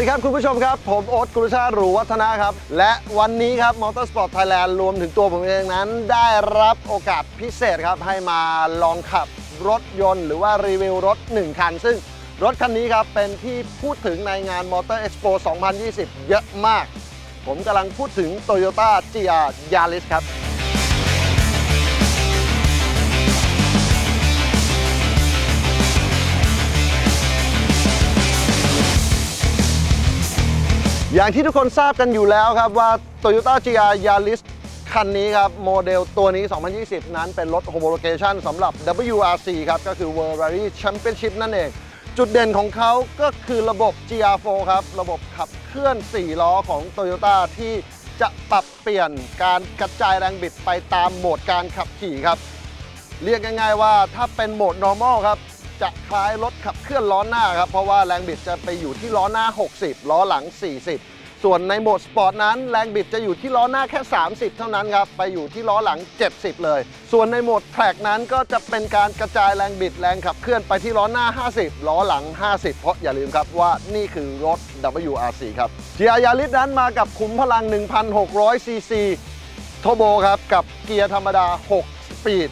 วัสดีครับคุณผู้ชมครับ ผมโอ๊ตกุลชาติหรูวัฒนะครับ และวันนี้ครับ Motorsport Thailand รวมถึงตัวผมเองนั้น ได้รับโอกาสพิเศษครับ ให้มาลองขับรถยนต์ หรือว่ารีวิวรถ 1 คัน ซึ่งรถคันนี้ครับ เป็นที่พูดถึงในงาน Motor Expo 2020 เยอะมาก ผมกำลังพูดถึง Toyota GR Yaris ครับ อย่างที่ทุกคนทราบกันอยู่แล้วครับว่า Toyota GR Yaris คันนี้ครับโมเดลตัวนี้ 2020 นั้นเป็นรถ homologation สำหรับ WRC ครับก็คือ World Rally Championship นั่นเอง จุดเด่นของเขาก็คือระบบ GR4 ครับ ระบบขับเคลื่อน 4 ล้อของ Toyota ที่จะปรับเปลี่ยนการกระจายแรงบิดไปตามโหมดการขับขี่ครับ เรียกง่ายๆว่าถ้าเป็นโหมด normal ครับ จะคล้ายรถขับเคลื่อนล้อหน้าครับ เพราะว่าแรงบิดจะไปอยู่ที่ล้อหน้า 60 ล้อหลัง 40 ส่วนในโหมดสปอร์ตนั้น แรงบิดจะอยู่ที่ล้อหน้าแค่ 30 เท่านั้นครับ ไปอยู่ที่ล้อหลัง 70 เลย ส่วนในโหมดแทร็กนั้นก็จะเป็นการกระจายแรงบิดแรงขับเคลื่อนไปที่ล้อหน้า 50 ล้อหลัง 50 เพราะอย่าลืมครับว่านี่คือรถ WRC ครับ GR Yaris นั้นมากับขุมพลัง 1,600ซีซีทโบครับกับเกียร์ธรรมดา 6 สปีด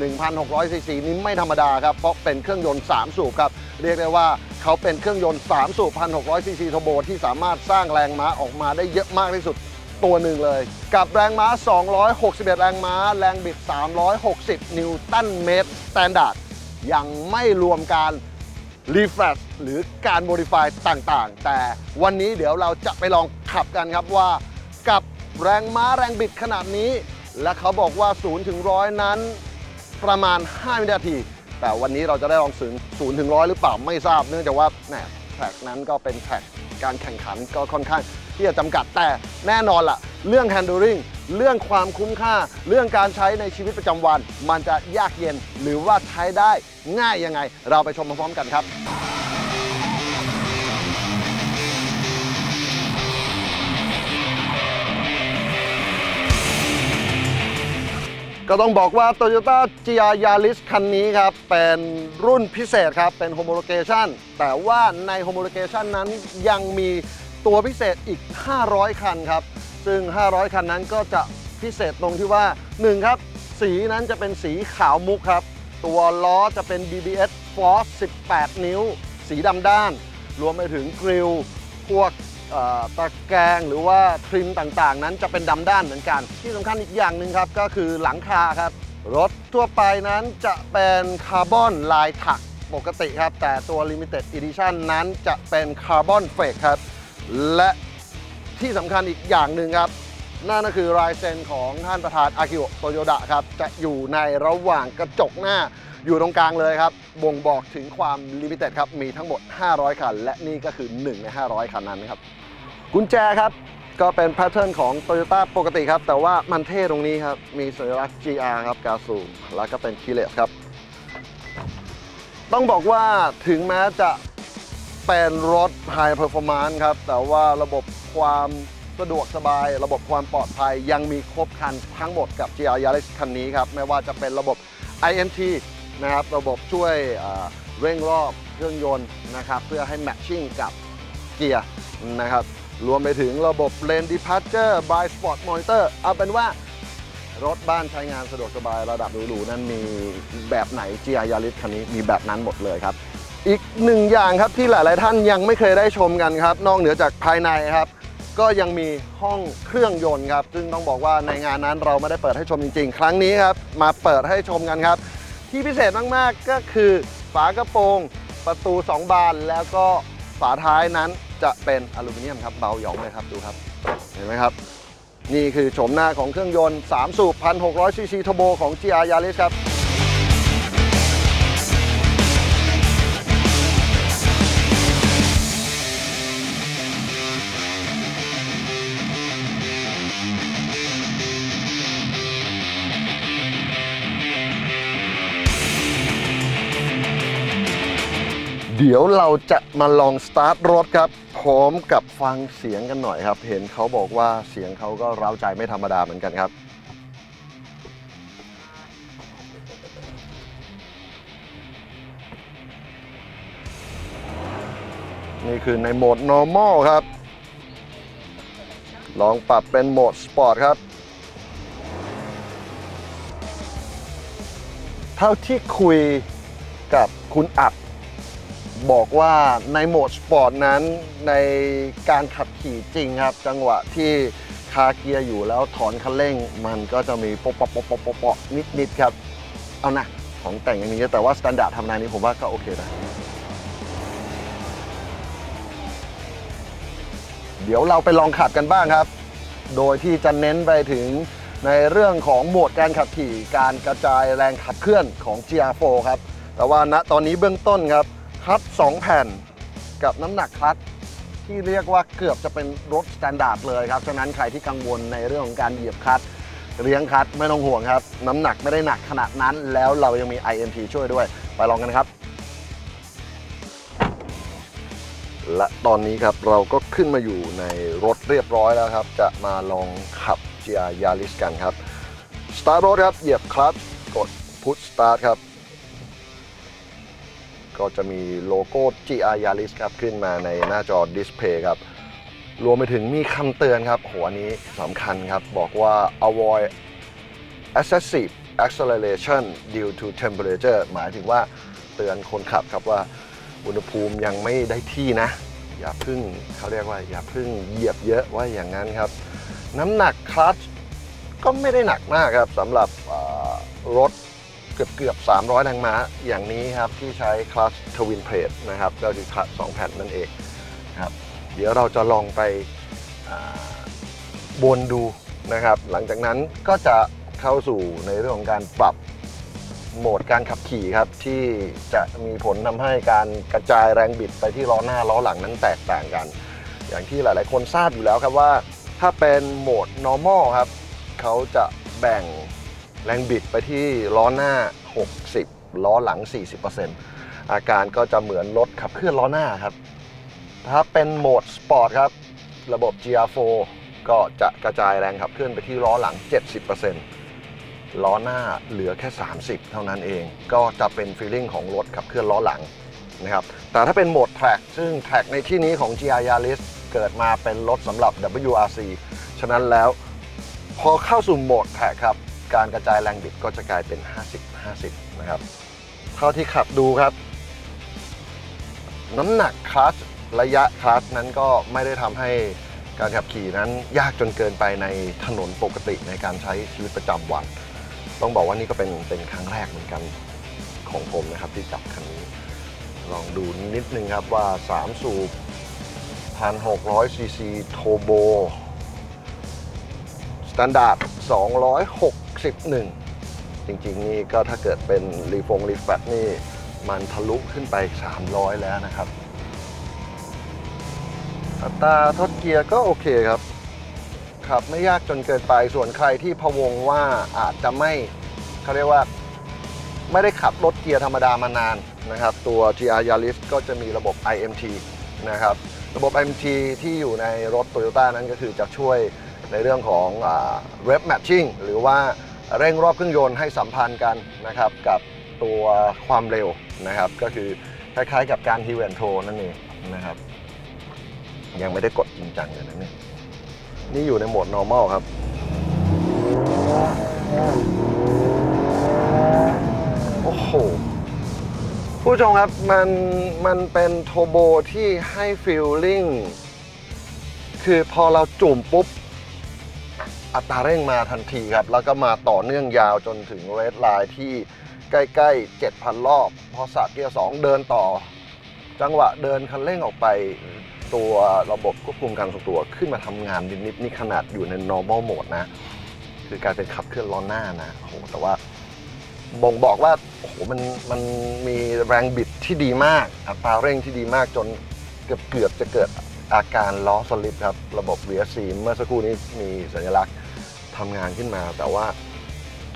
1,600ซีซีนี้ไม่ธรรมดาครับ เพราะเป็นเครื่องยนต์ 3 สูบครับ เรียกได้ว่าเขาเป็นเครื่องยนต์ 3 สูบ 1,600ซีซีทโบที่สามารถสร้างแรงม้าออกมาได้เยอะมากที่สุดตัวหนึ่งเลย กับแรงม้า 261 แรงม้า แรงบิด 360 นิวตันเมตรสแตนดาร์ดยังไม่รวมการรีเฟรชหรือการโมดิฟายต่างๆ แต่วันนี้เดี๋ยวเราจะไปลองขับกันครับว่า กับแรงม้าแรงบิดขนาดนี้ และเขาบอกว่า0ถึง100นั้น ประมาณ 5 วินาที แต่วันนี้เราจะได้ลองสูนศูนย์ถึงร้อยหรือเปล่าไม่ทราบเนื่องจากว่าแหมแท็กนั้นก็เป็นแท็กการแข่งขันก็ค่อนข้างที่จะจำกัดแต่แน่นอนล่ะ เรื่อง handling เรื่องความคุ้มค่า เรื่องการใช้ในชีวิตประจำวัน มันจะยากเย็นหรือว่าใช้ได้ง่ายยังไง เราไปชมพร้อมๆกันครับ ก็ต้องบอกว่า Toyota GR Yaris คันนี้ครับ เป็นรุ่นพิเศษครับ เป็น homologation แต่ว่าใน homologation นั้นยังมีตัวพิเศษอีก 500 คันครับ ซึ่ง 500 คันนั้นก็จะพิเศษตรงที่ว่า 1 ครับ สีนั้นจะเป็นสีขาวมุกครับ ตัวล้อจะเป็น BBS Force 18 นิ้ว สีดำด้าน รวมไปถึงกริลพวก ตะแกรงหรือว่าทริมต่างๆ นั้นจะเป็นดำด้านเหมือนกัน ที่สำคัญอีกอย่างหนึ่งครับก็คือหลังคาครับ รถทั่วไปนั้นจะเป็นคาร์บอนลายถักปกติครับ แต่ตัว Limited Edition นั้นจะเป็นคาร์บอนเฟกครับ และที่สำคัญอีกอย่างหนึ่งครับ นั่นก็คือลายเซ็นของท่านประธานอากิโอโตโยดะครับ จะอยู่ในระหว่างกระจกหน้าอยู่ตรงกลางเลยครับ บ่งบอกถึงความลิมิเต็ดครับ มีทั้งหมด 500 คัน และนี่ก็คือ 1 ใน 500 คันนั้นครับ กุญแจครับ ก็เป็นแพทเทิร์นของ Toyota ปกติครับ แต่ว่ามันเท่ตรงนี้ครับ มีสัญลักษณ์ GR ครับกาสูแล้วก็เป็นคีเลสครับ ต้องบอกว่าถึงแม้จะเป็นรถ High Performance ครับ แต่ว่าระบบความสะดวกสบาย ระบบความปลอดภัยยังมีครบครันทั้งหมดกับ GR Yaris คันนี้ครับ ไม่ว่าจะเป็นระบบ INT นะครับ ระบบช่วยเร่งรอบเครื่องยนต์นะครับ เพื่อให้แมทชิ่งกับเกียร์นะครับ รวมไปถึงระบบ Lane Departure by Sport Monitor เอาเป็นว่ารถบ้านใช้งานสะดวกสบายระดับหรูๆนั้นมีแบบไหน GR Yaris คันนี้มีแบบนั้นหมดเลยครับ อีกหนึ่งอย่างครับที่หลายๆท่านยังไม่เคยได้ชมกันครับ นอกเหนือจากภายในครับ ก็ยังมีห้องเครื่องยนต์ครับ ซึ่งต้องบอกว่าในงานนั้นเราไม่ได้เปิดให้ชมจริง ๆ ครั้งนี้ครับ มาเปิดให้ชมกันครับ ที่พิเศษมากๆก็คือฝากระโปรง ประตู 2 บานแล้วก็ฝาท้ายนั้น จะเป็นอลูมิเนียมครับเบาหยองเลยครับดูครับ เห็นไหมครับ นี่คือโฉมหน้าของเครื่องยนต์ 3 สูบ 1,600ซีซีทโบของ GR Yaris ครับ เดี๋ยวเราจะมาลองสตาร์ทรถครับ พร้อมกับฟังเสียงกันหน่อยครับ เห็นเขาบอกว่าเสียงเขาก็เร้าใจไม่ธรรมดาเหมือนกันครับนี่คือในโหมด normal ครับ ลองปรับเป็นโหมด sport ครับ เท่าที่คุยกับคุณอัด บอกว่าในโหมดสปอร์ตนั้นในการขับขี่จริงครับ จังหวะที่คาเกียร์อยู่แล้วถอนคันเร่ง มันก็จะมีโปะปะปะปะปะปะนิดนิดๆครับ เอานะของแต่งอย่างนี้แต่ว่าสแตนดาร์ดทำนายนี้ผมว่าก็โอเคนะเดี๋ยวเราไปลองขับกันบ้างครับ โดยที่จะเน้นไปถึงในเรื่องของโหมดการขับขี่การกระจายแรงขับเคลื่อนของ GR4 ครับ แต่ว่าณตอนนี้เบื้องต้นครับ คลัตช์2แผ่นกับน้ำหนักคลัตช์ที่เรียกว่าเกือบจะเป็นรถสแตนดาร์ดเลยครับ ฉะนั้นใครที่กังวลในเรื่องของการเหยียบคลัตช์เลี้ยงคลัตช์ไม่ต้องห่วงครับ น้ำหนักไม่ได้หนักขนาดนั้น แล้วเรายังมี IMT ช่วยด้วย ไปลองกันครับ และตอนนี้ครับเราก็ขึ้นมาอยู่ในรถเรียบร้อยแล้วครับ จะมาลองขับ GR Yaris กันครับ สตาร์ทรถครับ เหยียบคลัตช์กด Push Start ครับ ก็จะมีโลโก้ GR Yaris ครับ ขึ้นมาในหน้าจอดิสเพย์ครับ รวมไปถึงมีคำเตือนครับหัวนี้สำคัญครับ บอกว่า avoid excessive acceleration due to temperature หมายถึงว่าเตือนคนขับครับว่าอุณหภูมิยังไม่ได้ที่นะ อย่าพึ่งเขาเรียกว่า อย่าพึ่งเหยียบเยอะว่าอย่างนั้นครับ น้ำหนักคลัตช์ก็ไม่ได้หนักมากครับสำหรับรถ กือบเกือบ300แรงม้าอย่างนี้ครับ ที่ใช้คลัตช์ทวินเพลทนะครับ ก็คือคลัตช์2แผ่นนั่นเองครับ เดี๋ยวเราจะลองไปอ่าวนดูนะครับ หลังจากนั้นก็จะเข้าสู่ในเรื่องของการปรับโหมดการขับขี่ครับ ที่จะมีผลทำให้การกระจายแรงบิดไปที่ล้อหน้าล้อหลังนั้นแตกต่างกัน อย่างที่หลาย ๆ คนทราบอยู่แล้วครับว่า ถ้าเป็นโหมด normal ครับ เขาจะแบ่ง แรงบิดไปที่ล้อหน้า 60 ล้อหลัง 40%อาการก็จะเหมือนรถขับเคลื่อนล้อหน้าครับ ถ้าเป็นโหมดสปอร์ตครับ ระบบ GR4 ก็จะกระจายแรงขับเคลื่อนไปที่ล้อหลัง 70%ล้อหน้าเหลือแค่ 30 เท่านั้นเอง ก็จะเป็นฟีลลิ่งของรถขับเคลื่อนล้อหลังนะครับ แต่ถ้าเป็นโหมด track ซึ่ง track ในที่นี้ของ GR Yaris เกิดมาเป็นรถสำหรับ WRC ฉะนั้นแล้วพอเข้าสู่โหมด track ครับ การกระจายแรงบิดก็จะกลายเป็น 50-50 นะครับ เท่าที่ขับดูครับ น้ำหนักคลัตช์ระยะคลัชนั้นก็ไม่ได้ทำให้การขับขี่นั้นยากจนเกินไปในถนนปกติในการใช้ชีวิตประจำวัน ต้องบอกว่านี่ก็เป็นเป็นครั้งแรกเหมือนกันของผมนะครับที่จับคันนี้ ลองดูนิดนึงครับว่า 3 สูบ 1,600ซีซีโทโบสแตนดาร์ด206 261 จริงๆนี่ก็ถ้าเกิดเป็นรีฟงรีแฟตนี่มันทะลุขึ้นไป 300 แล้วนะครับ อัตราทดเกียร์ก็โอเคครับ ขับไม่ยากจนเกินไปส่วนใครที่พะวงว่าอาจจะไม่เขาเรียกว่าไม่ได้ขับรถเกียร์ธรรมดามานานนะครับ ตัว GR Yaris ก็จะมีระบบ IMT นะครับ ระบบ IMT ที่อยู่ในรถ Toyota นั้นก็คือจะช่วยในเรื่องของ Rev Matching หรือว่า เร่งรอบเครื่องยนต์ให้สัมพันธ์กันนะครับกับตัวความเร็วนะครับ ก็คือคล้ายๆกับการ Hill and Toe นั่นเองนะครับ ยังไม่ได้กดจริงจังเลยนะเนี่ยนี่อยู่ในโหมด normal ครับ โอ้โห ผู้ชมครับ มันมันเป็นโทโบที่ให้ฟีลลิ่งคือพอเราจุ่มปุ๊บ อัตราเร่งมาทันทีครับ แล้วก็มาต่อเนื่องยาวจนถึงเรดไลน์ที่ใกล้ๆ 7,000 รอบ พอสัตว์เกียร์2เดินต่อ จังหวะเดินคันเร่งออกไปตัวระบบควบคุมการทรงตัวขึ้นมาทำงานนิดๆนี่ขนาดอยู่ใน normal mode นะ คือการเป็นขับเคลื่อนล้อหน้านะโอ้โหแต่ว่าบ่งบอกว่าโอ้โหมันมันมีแรงบิดที่ดีมาก อัตราเร่งที่ดีมากจนเกือบเกือบจะเกิดอาการล้อสลิปครับ ระบบ VSC เมื่อสักครู่นี้มีสัญลักษณ์ ทำงานขึ้นมา แต่ว่า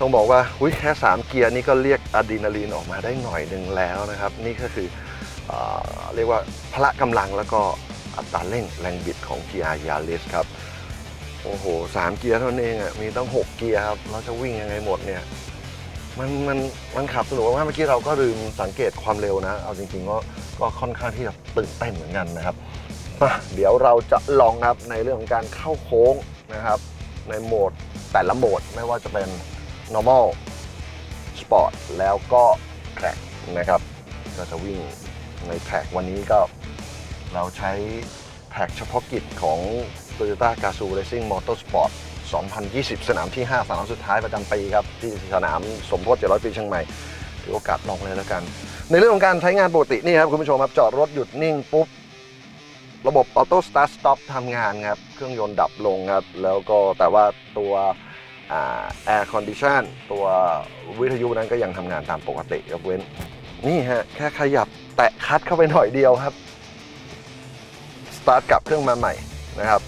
ต้องบอกว่าอุ๊ยแค่ 3 เกียร์นี่ก็เรียกอะดรีนาลีนออกมาได้หน่อยหนึ่งแล้วนะครับ นี่ก็คือเออเรียกว่าพละกำลังแล้วก็อัตราเร่งแรงบิดของ GR Yaris ครับ โอ้โหสามเกียร์เท่านั้นเองอะมีตั้ง 6 เกียร์ครับเราจะวิ่งยังไงหมดเนี่ยมันมันมันขับสนุกมากเมื่อกี้เราก็ลืมสังเกตความเร็วนะ เอาจริงๆก็ก็ค่อนข้างที่จะตื่นเต้นเหมือนกันนะครับมาเดี๋ยวเราจะลองครับในเรื่องของการเข้าโค้งนะครับ ในโหมด แต่ละโหมดไม่ว่าจะเป็น normal sport แล้วก็ track นะครับ ก็จะวิ่งในแท็กวันนี้ก็เราใช้แท็กเฉพาะกิจของ Toyota Gazoo Racing Motorsport 2020 สนามที่ 5 สนามสุดท้ายประจำปีครับ ที่สนามสมโพธิ700 ปีเชียงใหม่ถือโอกาสลองเลยแล้วกัน ในเรื่องของการใช้งานปกตินี่ครับคุณผู้ชมครับจอดรถหยุดนิ่งปุ๊บ ระบบออโต้สตาร์ทสต็อปทำงานครับ เครื่องยนต์ดับลงครับ แล้วก็แต่ว่าตัวแอร์คอนดิชันตัววิทยุนั้นก็ยังทำงานตามปกติยกเว้น นี่ฮะ แค่ขยับแตะคัดเข้าไปหน่อยเดียวครับสตาร์ทกลับเครื่องมาใหม่นะครับ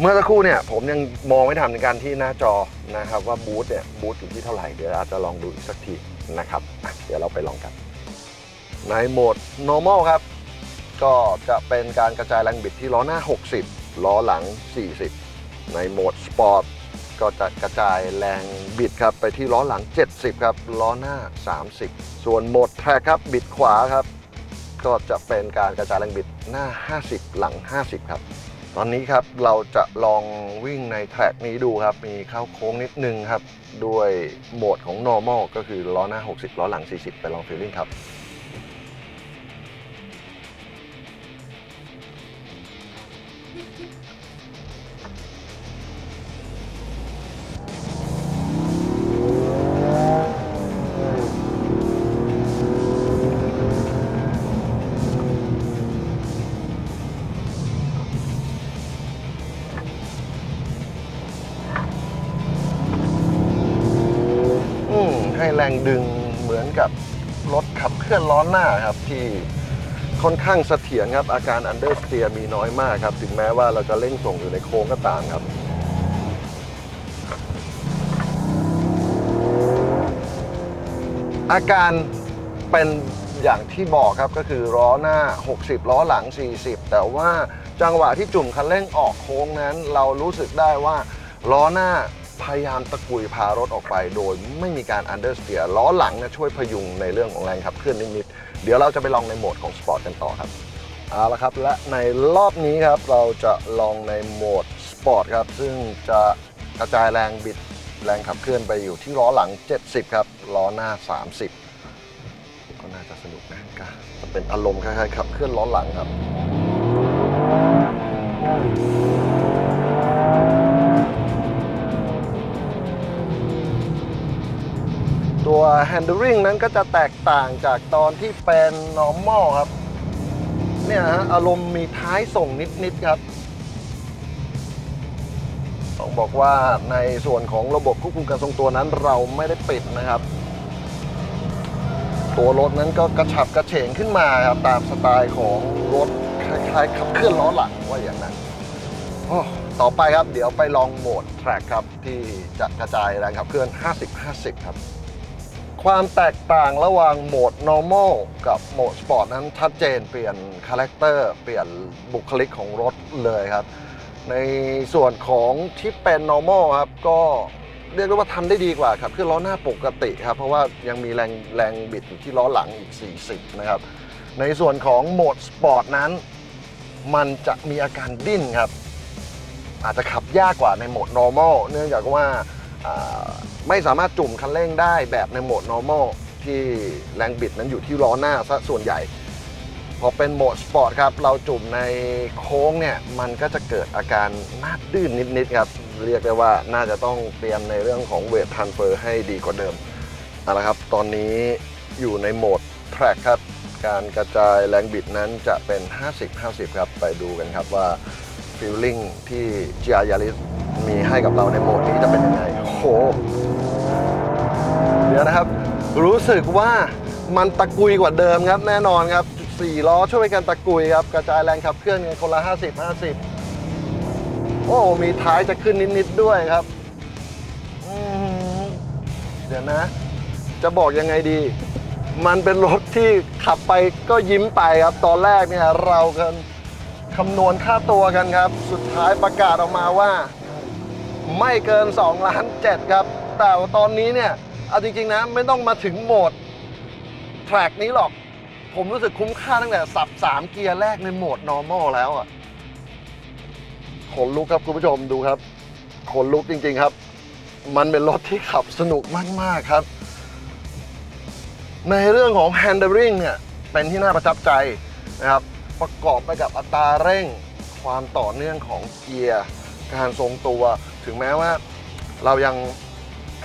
เมื่อสักครู่เนี่ยผมยังมองไม่ทันในการที่หน้าจอนะครับ ว่าบูทเนี่ยบูทอยู่ที่เท่าไหร่เดี๋ยวอาจจะลองดูอีกสักทีนะครับ เดี๋ยวเราไปลองกัน ในโหมด normal ครับ ก็จะเป็นการกระจายแรงบิดที่ล้อหน้า 60 ล้อหลัง 40 ในโหมดสปอร์ตก็จะกระจายแรงบิดครับไปที่ล้อหลัง 70 ครับ ล้อหน้า 30 ส่วนโหมดแทร็กครับบิดขวาครับ ก็จะเป็นการกระจายแรงบิดหน้า 50 หลัง 50 ครับ ตอนนี้ครับเราจะลองวิ่งในแทร็กนี้ดูครับ มีเข้าโค้งนิดนึงครับ ด้วยโหมดของ normal ก็คือล้อหน้า 60 ล้อหลัง 40 ไปลองฟีลลิ่งครับ รงดึงเหมือนกับรถขับเคลื่อนล้อหน้าครับที่ค่อนข้างเสถียรครับ อาการอันเดอร์สเตียมีน้อยมากครับ ถึงแม้ว่าเราจะเร่งส่งอยู่ในโค้งก็ตามครับ อาการเป็นอย่างที่บอกครับก็คือล้อหน้า 60 ล้อหลัง 40 แต่ว่าจังหวะที่จุ่มคันเร่งออกโค้งนั้น เรารู้สึกได้ว่าล้อหน้า พยายามตะกุยพารถออกไปโดยไม่มีการอันเดอร์สเตียล้อหลังนะช่วยพยุงในเรื่องของแรงขับเคลื่อนนิดๆเดี๋ยวเราจะไปลองในโหมดของสปอร์ตกันต่อครับเอาละครับและในรอบนี้ครับเราจะลองในโหมดสปอร์ตครับซึ่งจะกระจายแรงบิดแรงขับเคลื่อนไปอยู่ที่ล้อหลัง 70 ครับล้อหน้า 30 ก็น่าจะสนุกนะก็จะเป็นอารมณ์คล้ายๆขับเคลื่อนล้อหลังครับ ตัว handling นั้นก็จะแตกต่างจากตอนที่เป็น normal ครับ เนี่ยฮะอารมณ์มีท้ายส่งนิด ๆ ครับต้องบอกว่าในส่วนของระบบควบคุมการทรงตัวนั้นเราไม่ได้ปิดนะครับ ตัวรถนั้นก็กระฉับกระเฉงขึ้นมาครับตามสไตล์ของรถคล้ายๆขับเคลื่อนล้อหลังว่าอย่างนั้นโอ้ต่อไปครับเดี๋ยวไปลองโหมด track ครับ ที่จะกระจายแรงขับเคลื่อน 50-50 ครับ ความแตกต่างระหว่างโหมด normal กับโหมด sport นั้นชัดเจนเปลี่ยนคาแรคเตอร์เปลี่ยนบุคลิกของรถเลยครับ ในส่วนของที่เป็น normal ครับ ก็เรียกได้ว่าทำได้ดีกว่าครับคือล้อหน้าปกติครับ เพราะว่ายังมีแรงแรงบิดอยู่ที่ล้อหลังอีก 40 นะครับ ในส่วนของโหมด sport นั้น มันจะมีอาการดิ้นครับ อาจจะขับยากกว่าในโหมด normal เนื่องจากว่าอ่า ไม่สามารถจุ่มคันเร่งได้แบบในโหมด normal ที่แรงบิดนั้นอยู่ที่ล้อหน้าซะส่วนใหญ่ พอเป็นโหมดสปอร์ตครับ เราจุ่มในโค้งเนี่ย มันก็จะเกิดอาการหน้าดื้นนิดๆครับ เรียกได้ว่าน่าจะต้องเตรียมในเรื่องของเวททันเฟอร์ให้ดีกว่าเดิมเอาละครับ ตอนนี้อยู่ในโหมด track ครับ การกระจายแรงบิดนั้นจะเป็น 50-50 ครับ ไปดูกันครับว่าฟีลลิ่งที่ GR Yaris มีให้กับเราในโหมดนี้จะเป็นยังไงโอ้โห เดี๋ยวนะครับ รู้สึกว่ามันตะกุยกว่าเดิมครับ แน่นอนครับสี่ล้อช่วยกันตะกุยครับ กระจายแรงขับเคลื่อนกันคนละ 50 50 โอ้ มีท้ายจะขึ้นนิดๆด้วยครับเดี๋ยวนะ จะบอกยังไงดี มันเป็นรถที่ขับไปก็ยิ้มไปครับ ตอนแรกเนี่ยเรากันคำนวณค่าตัวกันครับ สุดท้ายประกาศออกมาว่า ไม่เกิน 2 ล้าน7ครับ แต่ตอนนี้เนี่ย เอาจริงๆนะไม่ต้องมาถึงโหมดแทร็กนี้หรอก ผมรู้สึกคุ้มค่าตั้งแต่สับ 3 เกียร์แรกในโหมด normal แล้วอะขนลุกครับคุณผู้ชมดูครับขนลุกจริงๆครับ มันเป็นรถที่ขับสนุกมากๆครับ ในเรื่องของ handling เนี่ยเป็นที่น่าประทับใจนะครับ ประกอบไปกับอัตราเร่งความต่อเนื่องของเกียร์ การทรงตัว ถึงแม้ว่าเรายัง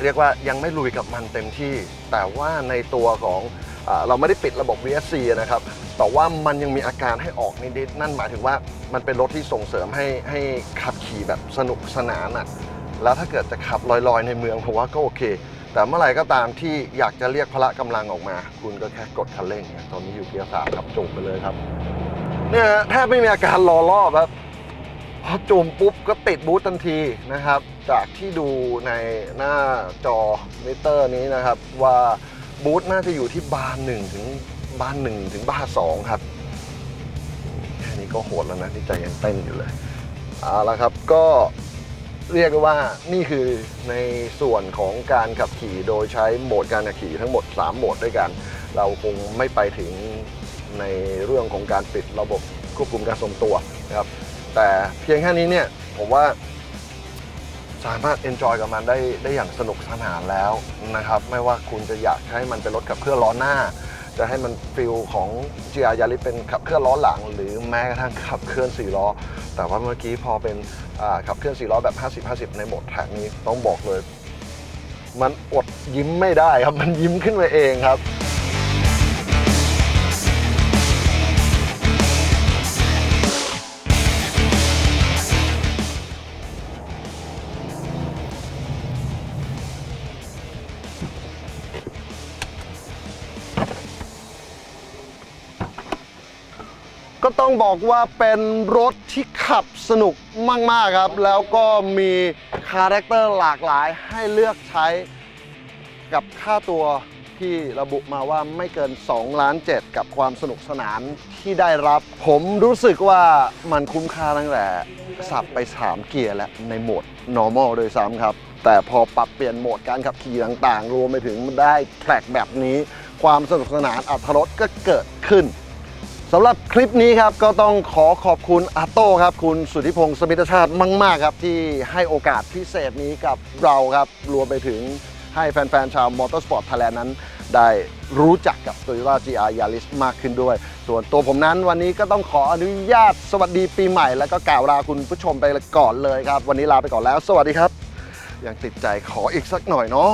เรียกว่ายังไม่ลุยกับมันเต็มที่ แต่ว่าในตัวของอเราไม่ได้ปิดระบบ VSC นะครับ แต่ว่ามันยังมีอาการให้ออกนิดๆนั่นหมายถึงว่ามันเป็นรถที่ส่งเสริมให้ให้ขับขี่แบบสนุกสนานอะแล้วถ้าเกิดจะขับลอยๆ ในเมืองผมว่าก็โอเค แต่เมื่อไหร่ก็ตามที่อยากจะเรียกพละกำลังออกมา คุณก็แค่กดคันเร่งเนี่ยตอนนี้อยู่เกียร์สามขับจุ่มไปเลยครับเนี่ยแทบไม่มีอาการรอรอบครับ พอจุ่มปุ๊บก็ติดบูททันทีนะครับ จากที่ดูในหน้าจอมิเตอร์นี้นะครับ ว่าบูทน่าจะอยู่ที่บาร์หนึ่งถึงบาร์หนึ่งถึงบาร์สองครับแค่นี้ก็โหดแล้วนะที่ใจยังเต้นอยู่เลยเอาละครับก็เรียกว่านี่คือในส่วนของการขับขี่โดยใช้โหมดการขับขี่ทั้งหมด 3 โหมดด้วยกัน เราคงไม่ไปถึงในเรื่องของการปิดระบบควบคุมการทรงตัวนะครับ แต่เพียงแค่นี้เนี่ยผมว่าสามารถ enjoy กับมันได้ได้อย่างสนุกสนานแล้วนะครับ ไม่ว่าคุณจะอยากให้มันเป็นรถขับเคลื่อนล้อหน้า จะให้มันฟิลของ GR Yaris เป็นขับเคลื่อนล้อหลัง หรือแม้กระทั่งขับเคลื่อน4ล้อ แต่ว่าเมื่อกี้พอเป็นขับเคลื่อน4ล้อแบบ 50-50 ในโหมดแท็กนี้ต้องบอกเลย มันอดยิ้มไม่ได้ครับ มันยิ้มขึ้นมาเองครับ ต้องบอกว่าเป็นรถที่ขับสนุกมาก ๆ ครับ แล้วก็มีคาแรคเตอร์หลากหลายให้เลือกใช้กับค่าตัวที่ระบุมาว่าไม่เกิน 2 ล้าน7กับความสนุกสนานที่ได้รับ ผมรู้สึกว่ามันคุ้มค่าตั้งแต่สับไป 3 เกียร์แล้วในโหมด normal โดยซ้ำครับ แต่พอปรับเปลี่ยนโหมดการขับขี่ต่างๆ รวมไปถึงได้แทร็กแบบนี้ ความสนุกสนานอัตรถรสก็เกิดขึ้น สำหรับคลิปนี้ครับก็ต้องขอขอบคุณอาโต้ครับคุณสุทธิพงศ์สมิทชาติมากๆครับที่ให้โอกาสพิเศษนี้กับเราครับรวมไปถึงให้แฟนๆ ชาวมอเตอร์สปอร์ตไทยแลนด์นั้น ได้รู้จักกับ Toyota GR Yaris มากขึ้นด้วย ส่วนตัวผมนั้นวันนี้ก็ต้องขออนุญาตสวัสดีปีใหม่ แล้วก็กล่าวลาคุณผู้ชมไปก่อนเลยครับ วันนี้ลาไปก่อนแล้ว สวัสดีครับ ยังติดใจขออีกสักหน่อยเนาะ